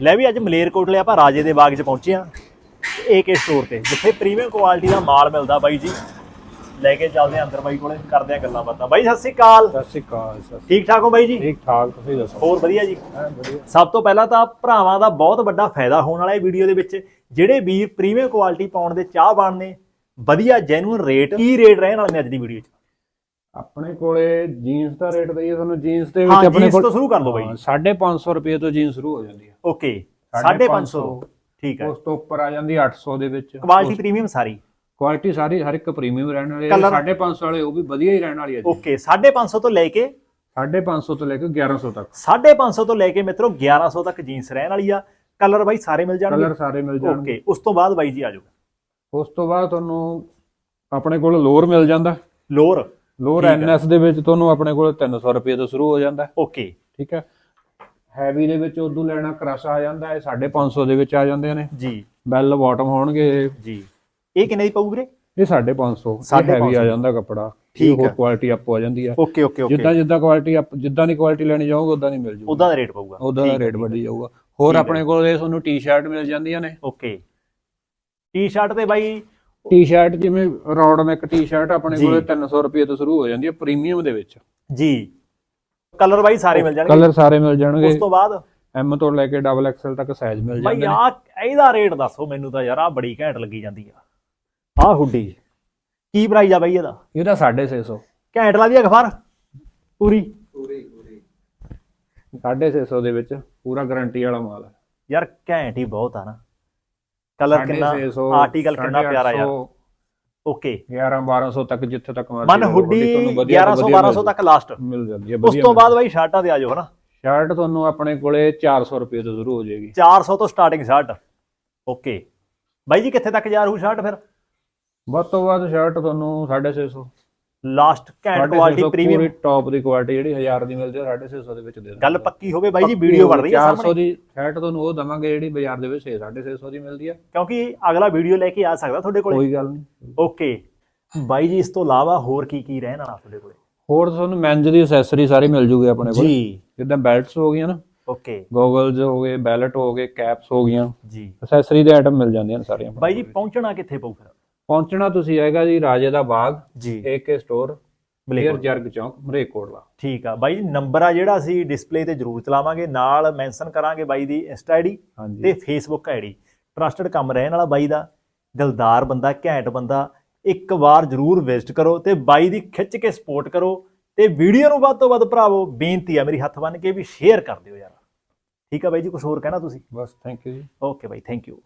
ਲੈ ਵੀ ਅੱਜ ਮਲੇਰਕੋਟਲੇ ਆਪਾਂ ਰਾਜੇ ਦੇ ਬਾਗ 'ਚ ਪਹੁੰਚੇ ਆ ਏਕੇ ਸਟੋਰ ਤੇ ਜਿੱਥੇ ਪ੍ਰੀਮੀਅਮ ਕੁਆਲਿਟੀ ਦਾ ਮਾਲ ਮਿਲਦਾ ਬਾਈ ਜੀ। ਲੈ ਕੇ ਚੱਲਦੇ ਆ ਅੰਦਰ ਬਾਈ ਕੋਲੇ ਕਰਦੇ ਆ ਗੱਲਾਂ ਬਾਤਾਂ। ਬਾਈ ਸਤਿ ਸ਼੍ਰੀ ਅਕਾਲ। ਸਤਿ ਸ਼੍ਰੀ ਅਕਾਲ ਸਰ। ਠੀਕ ਠਾਕ ਹੋ ਬਾਈ ਜੀ? ਠੀਕ ਠਾਕ ਤੁਸੀਂ ਦੱਸੋ? ਹੋਰ ਵਧੀਆ ਜੀ? ਸਭ ਤੋਂ ਪਹਿਲਾਂ ਤਾਂ ਭਰਾਵਾਂ ਦਾ ਬਹੁਤ ਵੱਡਾ ਫਾਇਦਾ ਹੋਣ ਵਾਲਾ ਇਹ ਵੀਡੀਓ ਦੇ ਵਿੱਚ ਜਿਹੜੇ ਵੀਰ ਪ੍ਰੀਮੀਅਮ ਕੁਆਲਿਟੀ ਪਾਉਣ ਦੇ ਚਾਹਵਾਨ ਨੇ ਵਧੀਆ ਜੈਨੂਇਨ ਰੇਟ ਕੀ ਰੇਟ ਰਹਿਣ ਵਾਲੇ ਨੇ ਅੱਜ ਦੀ ਵੀਡੀਓ 'ਚ? ਆਪਣੇ ਕੋਲੇ ਜੀਨਸ ਦਾ ਰੇਟ ਦਈਏ ਤੁਹਾਨੂੰ ਜੀਨਸ ਦੇ ਹਾਂ, ਵਿੱਚ ਆਪਣੇ jeans ਤੋਂ ਸ਼ੁਰੂ ਕਰ ਲਓ ਬਾਈ। ਹਾਂ, 550 ਰੁਪਏ ਤੋਂ ਜੀਨਸ ਸ਼ੁਰੂ ਹੋ ਜਾਂਦੀ ਹੈ। ਓਕੇ ਸਾਢੇ 550 ਠੀਕ ਹੈ। ਉਸ ਤੋਂ ਉੱਪਰ ਆ ਜਾਂਦੀ 800 ਦੇ ਵਿੱਚ। ਕੁਆਲਿਟੀ ਪ੍ਰੀਮੀਅਮ ਸਾਰੀ। ਕੁਆਲਿਟੀ ਸਾਰੀ ਹਰ ਇੱਕ ਪ੍ਰੀਮੀਅਮ ਰਹਿਣ ਵਾਲੀ ਹੈ। Colour- 550 ਵਾਲੇ ਉਹ ਵੀ ਵਧੀਆ ਹੀ ਰਹਿਣ ਵਾਲੀ ਹੈ ਜੀ। ਓਕੇ 550 ਤੋਂ ਲੈ ਕੇ 550 ਤੋਂ ਲੈ ਕੇ 1100 ਤੱਕ। 550 ਤੋਂ ਲੈ ਕੇ ਮਿੱਤਰੋ 1100 ਤੱਕ ਜੀਨਸ ਰਹਿਣ ਵਾਲੀ ਆ। ਕਲਰ ਬਾਈ ਸਾਰੇ ਮਿਲ ਜਾਣਗੇ। ਕਲਰ ਸਾਰੇ ਮਿਲ ਜਾਣਗੇ। ਓਕੇ ਉਸ ਤੋਂ ਬਾਅਦ ਬਾਈ ਜੀ ਆਜੋ ਉਸ ਤੋਂ ਬਾਅਦ ਤੁਹਾਨੂੰ ਆਪਣੇ ਕੋਲ ਲੋਅਰ ਮਿਲ ਜਾਂਦਾ। ਲੋਅਰ। ਲੋਅਰ। ਐਨਐਸ ਦੇ ਵਿੱਚ ਤੁਹਾਨੂੰ ਆਪਣੇ ਕੋਲ 300 ਰੁਪਏ ਤੋਂ ਸ਼ੁਰੂ ਹੋ ਜਾਂਦਾ। ਹੈ। ਓਕੇ। ਠੀਕ ਹੈ ਹੈਵੀ ਦੇ ਵਿੱਚ ਉਦੋਂ ਲੈਣਾ ਕ੍ਰਸ਼ ਆ ਜਾਂਦਾ ਹੈ 550 ਦੇ ਵਿੱਚ ਆ ਜਾਂਦੇ ਨੇ। ਜੀ। ਬੈਲ ਬਾਟਮ ਹੋਣਗੇ। ਜੀ। ਇਹ ਕਿੰਨੇ ਦੀ ਪਊ ਵੀਰੇ? ਇਹ 550 ਸਾਢੇ ਹੈਵੀ ਆ। ਜਾਂਦਾ ਕੱਪੜਾ। ਠੀਕ ਹੈ। ਕੁਆਲਿਟੀ ਅਪ ਹੋ ਜਾਂਦੀ ਹੈ ਓਕੇ ਓਕੇ ਓਕੇ। ਜਿੱਦਾਂ ਜਿੱਦਾਂ ਕੁਆਲਿਟੀ ਅਪ ਜਿੱਦਾਂ ਦੀ ਕੁਆਲਿਟੀ ਲੈਣੀ ਜਾਓਗੇ ਉਦਾਂ ਨਹੀਂ ਮਿਲ ਜੂਗੀ। ਉਹਦਾ ਦਾ ਰੇਟ ਪਊਗਾ। ਉਦਾਂ ਦਾ ਰੇਟ ਵਧੀ ਜਾਊਗਾ। ਹੋਰ। ਆਪਣੇ ਕੋਲ ਇਹ ਤੁਹਾਨੂੰ ਟੀ-ਸ਼ਰਟ ਮਿਲ ਜਾਂਦੀਆਂ ਨੇ। ਓਕੇ। ਟੀ-ਸ਼ਰਟ ਤੇ ਬਾਈ ਟੀ-ਸ਼ਰਟ ਜਿਵੇਂ ਰੌਡ ਨੈਕ ਟੀ-ਸ਼ਰਟ ਆਪਣੇ ਜੀ। ਕੋਲ 300 ਰੁਪਏ ਤੋਂ ਸ਼ੁਰੂ ਹੋ ਜਾਂਦੀ ਹੈ ਪ੍ਰੀਮੀਅਮ ਦੇ ਵਿੱਚ। ਜੀ। ਕਲਰ ਬਾਈ ਸਾਰੇ ਮਿਲ ਜਾਣਗੇ? ਕਲਰ ਸਾਰੇ ਮਿਲ ਉਸ ਜਾਣਗੇ ਤੋਂ ਬਾਅਦ? ਐਮ ਤੋਂ ਲੈ ਕੇ ਡਬਲ ਐਕਸਲ ਤੱਕ ਸਾਈਜ਼ ਮਿਲ ਬਾਈ ਜਾਂਦੇ ਨੇ ਆ ਇਹਦਾ ਰੇਟ ਦੱਸੋ ਮੈਨੂੰ ਤਾਂ ਯਾਰ ਆ ਬੜੀ ਘੈਂਟ ਲੱਗੀ ਜਾਂਦੀ ਆ। ਆ ਹੁੱਡੀ। ਕੀ ਪ੍ਰਾਈਸ ਆ ਬਾਈ ਇਹਦਾ? ਇਹਦਾ 650 ਘੈਂਟ ਲਾ ਦੀ ਅਖਬਾਰ? ਪੂਰੀ? 650 ਦੇ ਵਿੱਚ ਪੂਰਾ ਗਾਰੰਟੀ ਵਾਲਾ ਮਾਲ ਹੈ। ਯਾਰ ਘੈਂਟ ਹੀ ਬਹੁਤ ਆ ਨਾ। ਕਲਰ ਕਿੰਨਾ? 650, ਆਰਟੀਕਲ ਕਿੰਨਾ ਪਿਆਰਾ ਯਾਰ? 850, ਓਕੇ 11 1200 ਤੱਕ ਜਿੱਥੇ ਤੱਕ ਮਰਜ਼ੀ ਮਨ ਲਓ, ਹੁੱਡੀ ਤੁਹਾਨੂੰ ਵਧੀਆ 1100 ਵਧੀਆ 1200 ਤੱਕ ਲਾਸਟ ਮਿਲ ਜਾਂਦੀ ਹੈ ਉਸ ਤੋਂ ਬਾਅਦ ਬਾਈ ਸ਼ਰਟਾਂ ਤੇ ਆ ਜਾਓ ਹਨਾ? ਸ਼ਰਟ ਤੁਹਾਨੂੰ ਆਪਣੇ ਕੋਲੇ 400 ਰੁਪਏ ਤੋਂ ਸ਼ੁਰੂ ਹੋ ਜਾਏਗੀ। 400 ਤੋਂ ਸਟਾਰਟਿੰਗ ਸ਼ਰਟ ਓਕੇ ਬਾਈ ਜੀ ਕਿੱਥੇ ਤੱਕ ਜਾ ਰਹੂ ਸ਼ਰਟ ਫਿਰ? ਵੱਧ ਤੋਂ ਵੱਧ ਸ਼ਰਟ ਤੁਹਾਨੂੰ 650 ਲਾਸਟ ਘੈਂਟ ਕੁਆਲਿਟੀ ਪ੍ਰੀਮੀਅਮ ਪੂਰੀ ਟੌਪ ਦੀ ਕੁਆਲਿਟੀ ਜਿਹੜੀ 1000 ਦੀ ਮਿਲਦੀ ਹੈ 650 ਦੇ ਵਿੱਚ ਦੇ ਦਾਂਗੇ ਗੱਲ ਪੱਕੀ ਹੋਵੇ ਬਾਈ ਜੀ ਵੀਡੀਓ ਬਣ ਰਹੀ ਹੈ 400 ਸਾਹਮਣੇ। ਦੀ ਸ਼ਰਟ ਤੁਹਾਨੂੰ ਉਹ ਦਵਾਂਗੇ ਜਿਹੜੀ ਬਾਜ਼ਾਰ ਦੇ ਵਿੱਚ 650 ਦੀ ਮਿਲਦੀ ਹੈ। ਕਿਉਂਕਿ ਅਗਲਾ ਵੀਡੀਓ ਲੈ ਕੇ ਆ ਸਕਦਾ ਤੁਹਾਡੇ ਕੋਲੇ। ਕੋਈ ਗੱਲ ਨਹੀਂ। ਓਕੇ ਬਾਈ ਜੀ ਇਸ ਤੋਂ ਇਲਾਵਾ ਹੋਰ ਕੀ ਕੀ ਰਹਿਣ ਵਾਲਾ ਤੁਹਾਡੇ ਕੋਲੇ? ਹੋਰ ਤੁਹਾਨੂੰ ਮੈਨਜ ਦੀ ਐਕਸੈਸਰੀ ਸਾਰੀ ਮਿਲ ਜੂਗੀ ਆਪਣੇ ਕੋਲ। ਜੀ। ਜਿੱਦਾਂ ਬੈਲਟਸ ਹੋ ਗਈਆਂ ਨਾ। ਓਕੇ ਗੋਗਲਸ ਹੋ ਗਏ ਬੈਲਟ ਹੋ ਗਏ ਕੈਪਸ ਹੋ ਗਈਆਂ। ਜੀ। ਐਕਸੈਸਰੀ ਦੇ ਆਈਟਮ ਮਿਲ ਜਾਂਦੀਆਂ ਨੇ ਸਾਰੀਆਂ ਬਾਈ ਜੀ ਪਹੁੰਚਣਾ ਕਿੱਥੇ ਪਊ ਫਿਰ? ਪਹੁੰਚਣਾ ਤੁਸੀਂ ਹੈਗਾ ਜੀ ਰਾਜੇ ਦਾ ਬਾਗ ਜੀ। ਏਕੇ ਸਟੋਰ ਬਲੇਅਰ ਜਰਗ ਚੌਂਕ ਮਰੇਕੋਟਲਾ। ਠੀਕ ਆ। ਬਾਈ ਜੀ ਨੰਬਰ ਆ ਜਿਹੜਾ ਅਸੀਂ ਡਿਸਪਲੇ ਤੇ ਜ਼ਰੂਰ ਚਲਾਵਾਂਗੇ ਨਾਲ ਮੈਂਸ਼ਨ ਕਰਾਂਗੇ ਬਾਈ ਦੀ ਇੰਸਟਾ ਆਈਡੀ ਤੇ ਫੇਸਬੁੱਕ ਆਈਡੀ ਟਰਸਟਡ ਕੰਮ ਰਹਿਣ ਵਾਲਾ ਬਾਈ ਦਾ ਦਿਲਦਾਰ ਬੰਦਾ ਘੈਂਟ ਬੰਦਾ ਇੱਕ ਵਾਰ ਜ਼ਰੂਰ ਵਿਜ਼ਿਟ ਕਰੋ ਤੇ ਬਾਈ ਦੀ ਖਿੱਚ ਕੇ ਸਪੋਰਟ ਕਰੋ ਤੇ ਵੀਡੀਓ ਨੂੰ ਵੱਧ ਤੋਂ ਵੱਧ ਭਰਾਵੋ ਬੇਨਤੀ ਆ ਮੇਰੀ ਹੱਥ ਬੰਨ ਕੇ ਵੀ ਸ਼ੇਅਰ ਕਰ ਦਿਓ ਯਾਰ। ਠੀਕ ਆ ਬਾਈ ਜੀ ਕੁਝ ਹੋਰ ਕਹਿਣਾ ਤੁਸੀਂ? ਬਸ ਥੈਂਕ ਯੂ ਜੀ। Okay bye thank you